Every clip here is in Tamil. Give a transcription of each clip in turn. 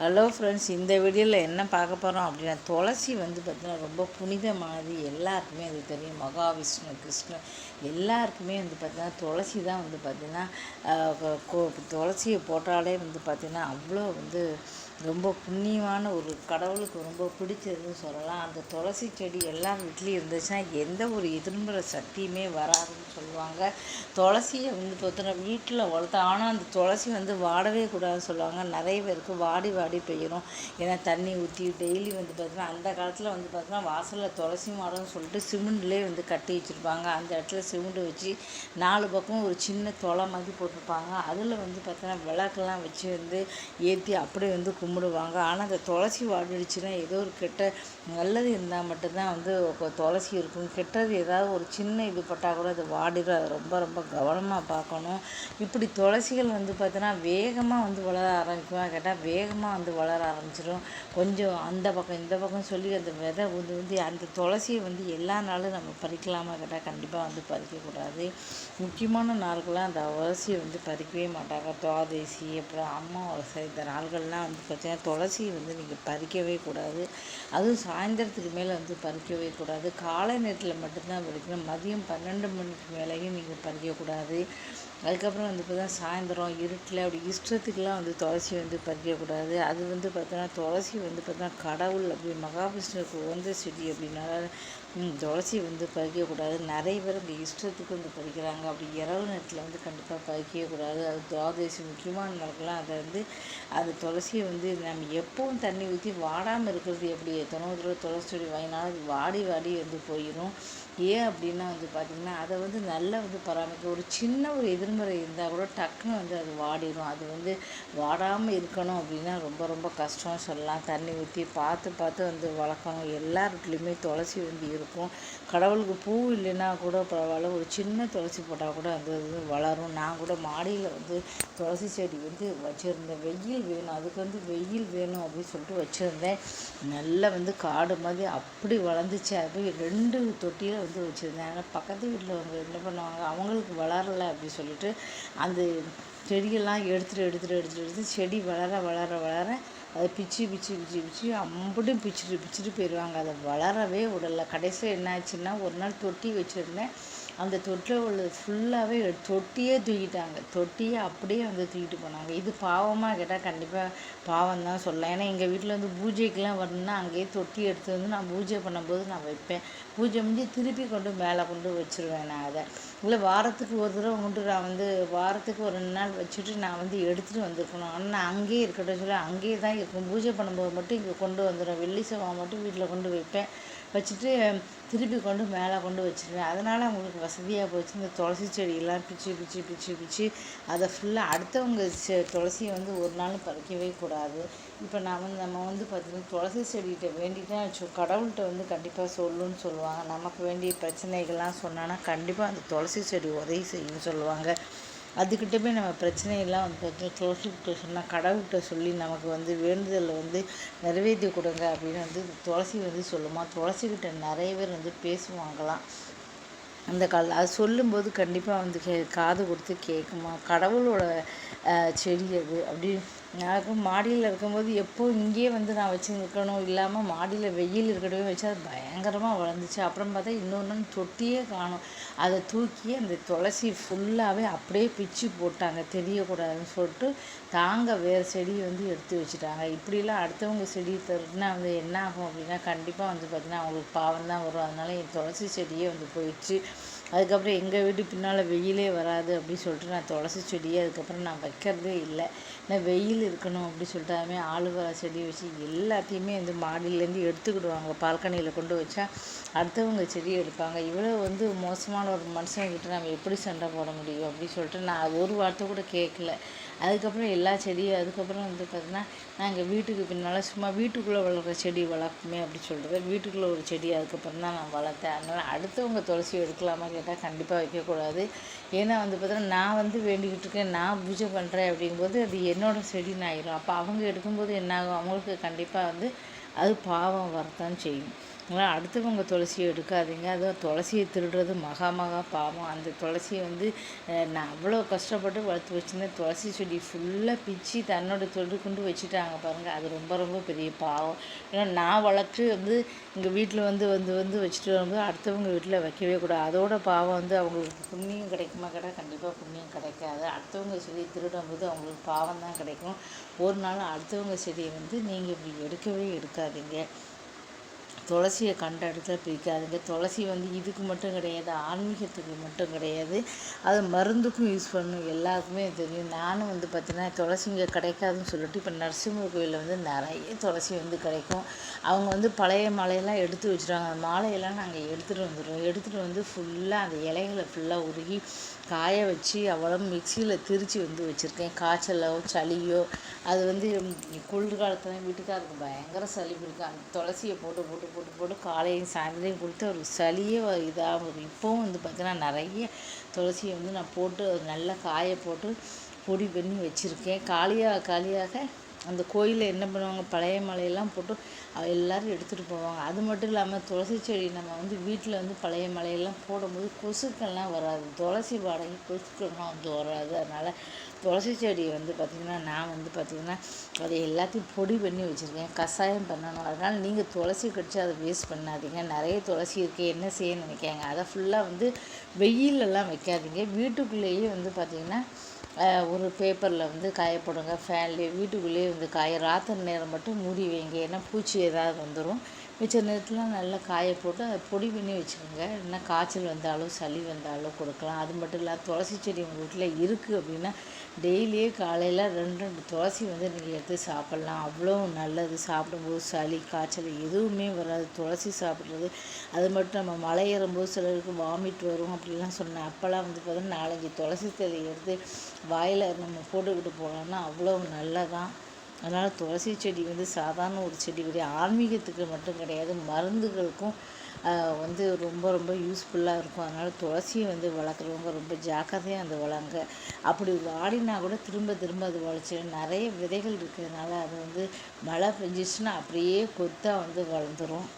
ஹலோ ஃப்ரெண்ட்ஸ் இந்த வீடியோவில் என்ன பார்க்க போகிறோம் அப்படின்னா துளசி வந்து பார்த்திங்கன்னா ரொம்ப புனிதமானது. எல்லாருக்குமே அது தெரியும். மகாவிஷ்ணு கிருஷ்ணன் எல்லாருக்குமே வந்து பார்த்திங்கன்னா துளசி தான் வந்து பார்த்திங்கன்னா துளசியை போட்டாலே வந்து பார்த்திங்கன்னா அவ்வளோ வந்து ரொம்ப புண்ணியமான ஒரு கடவுளுக்கு ரொம்ப பிடிச்சதுன்னு சொல்லலாம். அந்த துளசி செடி எல்லாம் வீட்லேயும் இருந்துச்சுன்னா எந்த ஒரு எதிர்மறை சக்தியுமே வராதுன்னு சொல்லுவாங்க. துளசியை வந்து பார்த்தோன்னா வீட்டில் வளர்த்தா ஆனால் அந்த துளசி வந்து வாடவே கூடாதுன்னு சொல்லுவாங்க. நிறைய பேருக்கு வாடி வாடி பெய்யணும். ஏன்னா தண்ணி ஊற்றி டெய்லி வந்து பார்த்தீங்கன்னா அந்த காலத்தில் வந்து பார்த்தீங்கன்னா வாசலில் துளசி மாடம்னு சொல்லிட்டு சிமெண்ட்லேயே வந்து கட்டி வச்சுருப்பாங்க. அந்த இடத்துல சிமெண்ட் வச்சு நாலு பக்கம் ஒரு சின்ன தொலை மாதிரி போட்டிருப்பாங்க. அதில் வந்து பார்த்தோன்னா விளக்கெல்லாம் வச்சு வந்து ஏற்றி அப்படியே வந்து கும்பிடுவாங்க. ஆனால் அந்த துளசி வாடிடுச்சுன்னா ஏதோ ஒரு கெட்ட நல்லது இருந்தால் மட்டும்தான் வந்து துளசி இருக்கும் கெட்டது ஏதாவது ஒரு சின்ன இது பட்டால் கூட அது வாடிடும். அதை ரொம்ப ரொம்ப கவனமாக பார்க்கணும். இப்படி துளசிகள் வந்து பார்த்தோன்னா வேகமாக வந்து வளர ஆரம்பிக்குமா? கேட்டால் வேகமாக வந்து வளர ஆரம்பிச்சிடும். கொஞ்சம் அந்த பக்கம் இந்த பக்கம் சொல்லி அந்த விதை வந்து வந்து அந்த துளசியை வந்து எல்லா நாளும் நம்ம பறிக்கலாமா? கேட்டால் கண்டிப்பாக வந்து பறிக்கக்கூடாது முக்கியமான நாள்கள்லாம் அந்த துளசியை வந்து பறிக்கவே மாட்டாங்க. துவாதேசி அப்புறம் அமாவாசை இந்த நாள்கள்லாம் வந்து பார்த்தீங்கன்னா துளசி வந்து நீங்கள் பறிக்கவே கூடாது. அதுவும் சாயந்தரத்துக்கு மேலே வந்து பறிக்கவே கூடாது. காலை நேரத்தில் மட்டும்தான் பறிக்கணும் மதியம் பன்னெண்டு மணிக்கு மேலேயும் நீங்கள் பறிக்கக்கூடாது அதுக்கப்புறம் வந்து பார்த்தா சாயந்தரம் இருட்டில் அப்படி இஷ்டத்துக்கெலாம் வந்து துளசி வந்து பறிக்கக்கூடாது. அது வந்து பார்த்தோன்னா துளசி வந்து பார்த்தோன்னா கடவுள் அப்படி மகாவிஷ்ணுவுக்கு உகந்த செடி அப்படின்னால துளசி வந்து பறிக்கக்கூடாது. நிறைய பேர் அப்படி இஷ்டத்துக்கு வந்து பறிக்கிறாங்க. அப்படி இரவு நேரத்தில் வந்து கண்டிப்பாக பறிக்கக்கூடாது. அது துவாதசி முக்கியமான நாட்கள்லாம் அதை வந்து அது துளசியை வந்து நம்ம எப்பவும் தண்ணி ஊற்றி வாடாமல் இருக்கிறது எப்படி? எத்தனோ தடவை துளசி செடி வாங்கினாலும் அது வாடி வாடி வந்து போயிடும் ஏன் அப்படின்னா வந்து பார்த்திங்கன்னா அதை வந்து நல்லா வந்து பராமரிக்க ஒரு சின்ன ஒரு எதிர்மறை இருந்தால் கூட டக்குன்னு வந்து அது வாடிடும் அது வந்து வாடாமல் இருக்கணும் அப்படின்னா ரொம்ப ரொம்ப கஷ்டம். சொல்லலாம் தண்ணி ஊற்றி பார்த்து பார்த்து வந்து வளர்க்கணும். எல்லார் வீட்லேயுமே துளசி வந்து இருக்கும். கடவுளுக்கு பூ இல்லைன்னா கூட பரவாயில்ல. ஒரு சின்ன துளசி போட்டால் கூட அது வந்து வளரும். நான் கூட மாடியில் வந்து துளசி செடி வந்து வச்சுருந்தேன். வெயில் வேணும். அதுக்கு வந்து வெயில் வேணும் அப்படின்னு சொல்லிட்டு வச்சுருந்தேன். நல்லா வந்து காடு மாதிரி அப்படி வளர்ந்துச்சு. அது ரெண்டு தொட்டியில் வந்து வச்சுருந்தேன். ஆனால் பக்கத்து வீட்டில் அவங்க என்ன பண்ணுவாங்க அவங்களுக்கு வளரலை அப்படி சொல்லிட்டு அந்த செடியெல்லாம் எடுத்துகிட்டு எடுத்துகிட்டு எடுத்துகிட்டு எடுத்து செடி வளர வளர வளர அதை பிச்சு பிச்சு பிச்சு பிச்சு அம்புட்டும் பிச்சுட்டு பிச்சுட்டு போயிடுவாங்க. அதை வளரவே விடலை. கடைசியில் என்ன ஆச்சுன்னா ஒரு நாள் தொட்டி வச்சுருந்தேன். அந்த தொட்டில் உள்ளது ஃபுல்லாகவே தொட்டியே தூக்கிட்டாங்க. தொட்டியே அப்படியே வந்து தூக்கிட்டு போனாங்க. இது பாவமாக கேட்டால் கண்டிப்பாக பாவம் தான் சொல்லலாம். ஏன்னா எங்கள் வீட்டில் வந்து பூஜைக்கெலாம் வரணுன்னா அங்கேயே தொட்டி எடுத்து வந்து நான் பூஜை பண்ணும்போது நான் வைப்பேன். பூஜை முடிஞ்சு திருப்பி கொண்டு மேலே கொண்டு வச்சுருவேன் நான் அதை. இல்லை வாரத்துக்கு ஒரு தடவை கொண்டு நான் வந்து வாரத்துக்கு ஒரு ரெண்டு நாள் வச்சுட்டு நான் வந்து எடுத்துகிட்டு வந்திருக்கணும். ஆனால் நான் அங்கேயே இருக்கட்டும் சொல்லி அங்கேயே தான் இருக்கும். பூஜை பண்ணும்போது மட்டும் இங்கே கொண்டு வந்துடும் வெள்ளி செவ்வாய் மட்டும் வீட்டில் கொண்டு வைப்பேன். வச்சுட்டு திருப்பி கொண்டு மேலே கொண்டு வச்சுருவேன். அதனால் அவங்களுக்கு வசதியாக போச்சு. இந்த துளசி செடியெல்லாம் பிச்சு பிச்சு பிச்சு பிச்சு அதை ஃபுல்லாக அடுத்தவங்க செ துளசியை வந்து ஒரு நாள் பறிக்கவே கூடாது. இப்போ நான் வந்து நம்ம வந்து பார்த்திங்கன்னா துளசி செடிகிட்ட வேண்டிட்டு வச்சு கடவுள்கிட்ட வந்து கண்டிப்பாக சொல்லுன்னு சொல்லுவாங்க. நமக்கு வேண்டிய பிரச்சனைகள்லாம் சொன்னான்னா கண்டிப்பாக அந்த துளசி செடி உதவி செய்யுன்னு சொல்லுவாங்க. அதுக்கிட்ட போய் நம்ம பிரச்சனையெல்லாம் வந்து பார்த்தீங்கன்னா துளசிக்கிட்ட சொன்னால் கடவுள்கிட்ட சொல்லி நமக்கு வந்து வேண்டுதலை வந்து நிறைவேற்றி கொடுங்க அப்படின்னு வந்து துளசி வந்து சொல்லுமா? துளசிக்கிட்ட நிறைய பேர் வந்து பேசுவாங்களாம். அந்த கால அது சொல்லும்போது கண்டிப்பாக வந்து கே காது கொடுத்து கேட்குமா? கடவுளோட செடி அது அப்படி நான் மாடியில் இருக்கும்போது எப்போ இங்கேயே வந்து நான் வச்சு நிற்கணும் இல்லாமல் மாடியில் வெயில் இருக்கட்டும் வச்சு அது பயங்கரமாக வளர்ந்துச்சு. அப்புறம் பார்த்தா இன்னொன்று தொட்டியே காணும். அதை தூக்கி அந்த துளசி ஃபுல்லாகவே அப்படியே பிச்சு போட்டாங்க. தெரியக்கூடாதுன்னு சொல்லிட்டு தாங்க வேறு செடியை வந்து எடுத்து வச்சுட்டாங்க. இப்படிலாம் அடுத்தவங்க செடி தருன்னா வந்து என்ன ஆகும் அப்படின்னா கண்டிப்பாக வந்து பார்த்திங்கன்னா அவங்களுக்கு பாவம் தான் வரும். அதனால என் துளசி செடியே வந்து போயிடுச்சு. அதுக்கப்புறம் எங்கள் வீட்டு பின்னால் வெயிலே வராது அப்படின்னு சொல்லிட்டு நான் துளசி செடி அதுக்கப்புறம் நான் வைக்கிறதே இல்லை. நான் வெயில் இருக்கணும் அப்படின்னு சொல்லிட்டு அதுமாதிரி ஆலுவரா செடி வச்சு எல்லாத்தையுமே வந்து மாடியிலேருந்து எடுத்துக்கிடுவாங்க. பால்கனியில் கொண்டு வச்சா அடுத்தவங்க செடி எடுப்பாங்க. இவ்வளோ வந்து மோசமான ஒரு மனுஷங்கிட்ட நம்ம எப்படி சண்டை போட முடியும் அப்படின்னு சொல்லிட்டு நான் ஒரு வார்த்தை கூட கேட்கல. அதுக்கப்புறம் எல்லா செடியும் அதுக்கப்புறம் வந்து பார்த்திங்கன்னா நாங்கள் வீட்டுக்கு பின்னால் சும்மா வீட்டுக்குள்ளே வளர்க்குற செடி வளர்க்குமே அப்படி சொல்கிறது வீட்டுக்குள்ளே ஒரு செடி அதுக்கப்புறம் தான் நான் வளர்த்தேன். அதனால் அடுத்தவங்க துளசி எடுக்கலாமா கேட்டால் கண்டிப்பாக வைக்கக்கூடாது. ஏன்னா வந்து பார்த்தீங்கன்னா நான் வந்து வேண்டிக்கிட்டு இருக்கேன் நான் பூஜை பண்ணுறேன் அப்படிங்கும்போது அது என்னோடய செடின்னு ஆயிரும் அப்போ அவங்க எடுக்கும்போது என்னாகும் அவங்களுக்கு கண்டிப்பாக வந்து அது பாவம் வரத்தான் செய்யும். அதனால் அடுத்தவங்க துளசியை எடுக்காதீங்க. அதுவும் துளசியை திருடுறது மகா மகா பாவம். அந்த துளசியை வந்து நான் அவ்வளோ கஷ்டப்பட்டு வளர்த்து வச்சுருந்தேன் துளசி செடி ஃபுல்லாக பிச்சு தன்னோட தொழில் கொண்டு வச்சுட்டாங்க பாருங்கள் அது ரொம்ப ரொம்ப பெரிய பாவம். ஏன்னா நான் வளர்த்து வந்து எங்கள் வீட்டில் வந்து வந்து வந்து வச்சுட்டு வரும்போது அடுத்தவங்க வீட்டில் வைக்கவே கூடாது. அதோட பாவம் வந்து அவங்களுக்கு புண்ணியம் கிடைக்குமா கடை கண்டிப்பாக புண்ணியம் கிடைக்காது. அடுத்தவங்க செடி திருடும்போது அவங்களுக்கு பாவம் தான் கிடைக்கும். ஒரு நாள் அடுத்தவங்க செடியை வந்து நீங்கள் இப்படி எடுக்கவே எடுக்காதீங்க. துளசியை கண்ட இடத்துல பிரிக்காதுங்க. துளசி வந்து இதுக்கு மட்டும் கிடையாது ஆன்மீகத்துக்கு மட்டும் கிடையாது. அது மருந்துக்கும் யூஸ் பண்ணணும் எல்லாருக்குமே தெரியும். நானும் வந்து பார்த்திங்கன்னா துளசி இங்கே கிடைக்காதுன்னு சொல்லிட்டு இப்போ நரசிம்மர் கோயிலில் வந்து நிறைய துளசி வந்து கிடைக்கும். அவங்க வந்து பழைய மாலையெல்லாம் எடுத்து வச்சுருவாங்க. அந்த மாலையெல்லாம் நாங்கள் எடுத்துகிட்டு வந்துடுவோம் எடுத்துகிட்டு வந்து ஃபுல்லாக அந்த இலைகளை ஃபுல்லாக உருகி காய வச்சு அவ்வளோ மிக்சியில் திரித்து வந்து வச்சுருக்கேன். காய்ச்சலோ சளியோ அது வந்து குளிர் காலத்தில் வீட்டுக்காருக்கு பயங்கர சளி பிடிக்கும். அந்த துளசியை போட்டு போட்டு போட்டு போட்டு காலையும் சாயந்தரம் கொடுத்து ஒரு சளியே இதாகும். இப்போவும் வந்து பார்த்திங்கன்னா நிறைய துளசியை வந்து நான் போட்டு நல்லா காய போட்டு பொடி பண்ணி வச்சுருக்கேன். காலியாக காலியாக அந்த கோயிலில் என்ன பண்ணுவாங்க? பழைய மலையெல்லாம் போட்டு எல்லோரும் எடுத்துகிட்டு போவாங்க. அது மட்டும் இல்லாமல் துளசி செடி நம்ம வந்து வீட்டில் வந்து பழைய மலையெல்லாம் போடும்போது கொசுக்கள்லாம் வராது. துளசி வாடகை கொசுக்கள்லாம் வந்து வராது. அதனால் துளசி செடி வந்து பார்த்திங்கன்னா நான் வந்து பார்த்திங்கன்னா அதை எல்லாத்தையும் பொடி பண்ணி வச்சுருக்கேன். கஷாயம் பண்ணணும். அதனால் நீங்கள் துளசி கடிச்சு அதை வேஸ்ட் பண்ணாதீங்க. நிறைய துளசி இருக்குது என்ன செய்ய நினைக்காங்க அதை ஃபுல்லாக வந்து வெயிலெல்லாம் வைக்காதீங்க. வீட்டுக்குள்ளேயே வந்து பார்த்திங்கன்னா ஒரு பேப்பரில் வந்து காயப்படுங்க ஃபேன்லேயே வீட்டுக்குள்ளேயே இருந்து காய ராத்திரி நேரம் மட்டும் மூடி வைங்க. ஏன்னா பூச்சி ஏதாவது வந்துடும் மிச்ச நேரத்தில் நல்லா காய போட்டு அதை பொடி பண்ணி வச்சுக்கோங்க. இல்லைன்னா காய்ச்சல் வந்தாலும் சளி வந்தாலும் கொடுக்கலாம். அது மட்டும் இல்லாமல் துளசி செடி உங்கள் வீட்டில் இருக்குது அப்படின்னா டெய்லியே காலையில் ரெண்டு ரெண்டு துளசி வந்து நீங்கள் எடுத்து சாப்பிட்லாம். அவ்வளோ நல்லது. சாப்பிடும்போது சளி காய்ச்சல் எதுவுமே வராது. துளசி சாப்பிட்றது அது மட்டும் நம்ம மலை ஏறும்போது சிலருக்கு வாமிட் வரும் அப்படிலாம் சொன்னேன். அப்போல்லாம் வந்து பார்த்தீங்கன்னா நாலஞ்சு துளசி தலை எடுத்து வாயில் நம்ம போட்டுக்கிட்டு போனோம்னா அவ்வளோ நல்லதான். அதனால் துளசி செடி வந்து சாதாரண ஒரு செடி கிடையாது. ஆன்மீகத்துக்கு மட்டும் கிடையாது. மருந்துகளுக்கும் வந்து ரொம்ப ரொம்ப யூஸ்ஃபுல்லாக இருக்கும். அதனால் துளசியை வந்து வளர்க்குறவங்க ரொம்ப ஜாக்கிரதையாக அந்த வளங்க அப்படி வாடினா கூட திரும்ப திரும்ப அது வளர்ச்சி. நிறைய விதைகள் இருக்கிறதுனால அது வந்து மழை பெஞ்சிச்சுன்னா அப்படியே கொத்தாக வந்து வளர்ந்துடும்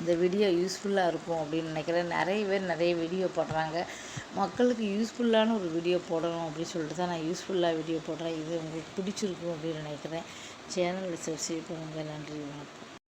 இந்த வீடியோ யூஸ்ஃபுல்லாக இருக்கும் அப்படின்னு நினைக்கிறேன். நிறைய பேர் நிறைய வீடியோ போடுறாங்க. மக்களுக்கு யூஸ்ஃபுல்லான ஒரு வீடியோ போடணும் அப்படின்னு சொல்லிட்டு தான் நான் யூஸ்ஃபுல்லாக வீடியோ போடுறேன். இது உங்களுக்கு பிடிச்சிருக்கும் அப்படின்னு நினைக்கிறேன். சேனலில் சப்ஸ்கிரைப் பண்ணுங்கள் நன்றி வணக்கம்.